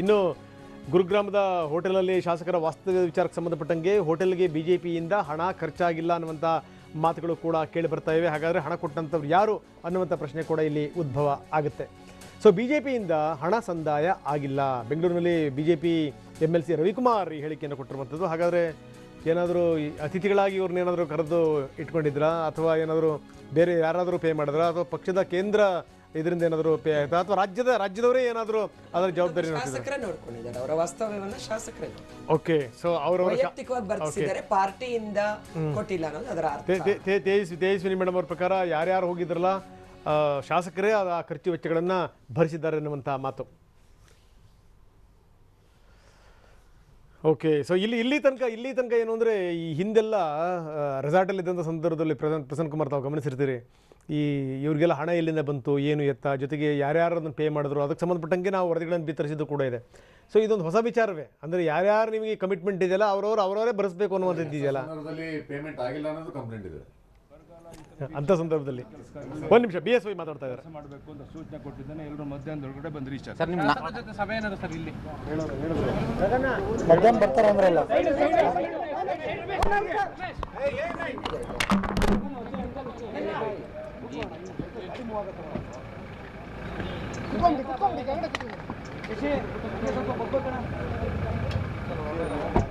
ಇನ್ನು ಗುರುಗ್ರಾಮದ ಹೋಟೆಲಲ್ಲಿ ಶಾಸಕರ ವಾಸ್ತವ್ಯ ವಿಚಾರಕ್ಕೆ ಸಂಬಂಧಪಟ್ಟಂಗೆ ಹೋಟೆಲ್ಗೆ ಬಿ ಜೆ ಪಿಯಿಂದ ಹಣ ಖರ್ಚಾಗಿಲ್ಲ ಅನ್ನುವಂಥ ಮಾತುಗಳು ಕೂಡ ಕೇಳಿ ಬರ್ತಾ ಇವೆ. ಹಾಗಾದರೆ ಹಣ ಕೊಟ್ಟಂಥವ್ರು ಯಾರು ಅನ್ನುವಂಥ ಪ್ರಶ್ನೆ ಕೂಡ ಇಲ್ಲಿ ಉದ್ಭವ ಆಗುತ್ತೆ. ಸೊ ಬಿ ಜೆ ಪಿಯಿಂದ ಹಣ ಸಂದಾಯ ಆಗಿಲ್ಲ. ಬೆಂಗಳೂರಿನಲ್ಲಿ B J P M L C Ravikumar ಈ ಹೇಳಿಕೆಯನ್ನು ಕೊಟ್ಟಿರುವಂಥದ್ದು. ಹಾಗಾದರೆ ಏನಾದರೂ ಅತಿಥಿಗಳಾಗಿ ಇವ್ರನ್ನೇನಾದರೂ ಕರೆದು ಇಟ್ಕೊಂಡಿದ್ರಾ? ಅಥವಾ ಏನಾದರೂ ಬೇರೆ ಯಾರಾದರೂ ಪೇ ಮಾಡಿದ್ರಾ? ಅಥವಾ ಪಕ್ಷದ ಕೇಂದ್ರ ಇದರಿಂದ ಏನಾದರೂ ಪೇ ಆಯ್ತಾ? ಅಥವಾ ರಾಜ್ಯದ ರಾಜ್ಯದವರೇ ಏನಾದರೂ ಅದರ ಜವಾಬ್ದಾರಿ ಶಾಸಕರೇ ನೋಡ್ಕೊಂಡಿದ್ದಾರೆ. ಅವರ ವಾಸ್ತವ್ಯವನ್ನ ಶಾಸಕರೇ ನೋಡ್ಕೊಂಡಿದ್ದಾರೆ. ಓಕೆ ಸೊ ಅವರವರ ವೈಯಕ್ತಿಕವಾಗಿ ಬರ್ತಿದ್ದಾರೆ ಪಾರ್ಟಿಯಿಂದ ಕೊಟ್ಟಿಲ್ಲ ಅನ್ನೋದು ಅದರ ಅರ್ಥ. ತೇಜಸ್ವಿ ತೇಜಸ್ವಿನಿ ಮೇಡಮ್ ಅವ್ರ ಪ್ರಕಾರ ಯಾರ್ಯಾರು ಹೋಗಿದ್ರಲ್ಲ ಆ, ಶಾಸಕರೇ ಆ ಖರ್ಚು ವೆಚ್ಚಗಳನ್ನ ಭರಿಸಿದ್ದಾರೆ ಅನ್ನುವಂಥ ಮಾತು. ಓಕೆ ಸೊ ಇಲ್ಲಿ ಇಲ್ಲಿ ತನಕ ಇಲ್ಲಿ ತನಕ ಏನು ಅಂದರೆ ಈ ಹಿಂದೆಲ್ಲ ರೆಸಾರ್ಟಲ್ಲಿ ಇದ್ದಂಥ ಸಂದರ್ಭದಲ್ಲಿ ಪ್ರಸನ್ ಪ್ರಸನ್ ಕುಮಾರ್ ತಾವು ಗಮನಿಸಿರ್ತೀರಿ. ಈ ಇವರಿಗೆಲ್ಲ ಹಣ ಎಲ್ಲಿಂದ ಬಂತು, ಏನು ಎತ್ತ, ಜೊತೆಗೆ ಯಾರ್ಯಾರು ಅದನ್ನು ಪೇ ಮಾಡಿದ್ರು, ಅದಕ್ಕೆ ಸಂಬಂಧಪಟ್ಟಂಗೆ ನಾವು ವರದಿಗಳನ್ನು ಬಿತ್ತರಿಸಿದ್ದು ಕೂಡ ಇದೆ. ಸೊ ಇದೊಂದು ಹೊಸ ವಿಚಾರವೇ. ಅಂದರೆ ಯಾರ್ಯಾರು ನಿಮಗೆ ಕಮಿಟ್ಮೆಂಟ್ ಇದೆಯಲ್ಲ, ಅವರವರು ಅವರವರೇ ಬರೆಸಬೇಕು ಅನ್ನುವಂಥದ್ದು ಇದೆಯಲ್ಲ? ಪೇಮೆಂಟ್ ಆಗಿಲ್ಲ ಅನ್ನೋದು ಕಂಪ್ಲೇಂಟ್ ಇದೆ. ಅಂಥ ಸಂದರ್ಭದಲ್ಲಿ. ಒಂದು ನಿಮಿಷ ಬಿ ಎಸ್ ವೈ ಮಾತಾಡ್ತಾ ಇದ್ದಾರೆ. ಮಾಡಬೇಕು ಅಂತ ಸೂಚನೆ ಕೊಟ್ಟಿದ್ದಾನೆ. ಎಲ್ಲರೂ ಮಧ್ಯಾಹ್ನದ ಒಳಗಡೆ ಬಂದ್ರಿ ಇಷ್ಟ ಸರ್ ನಿಮ್ಮ ಜೊತೆ ಸಭೆ ಏನಾದ್ರು ಸರ್ ಇಲ್ಲಿ? ಮಧ್ಯಾಹ್ನ ಬರ್ತಾರ ಅಂದ್ರಲ್ಲ ಸ್ವಲ್ಪ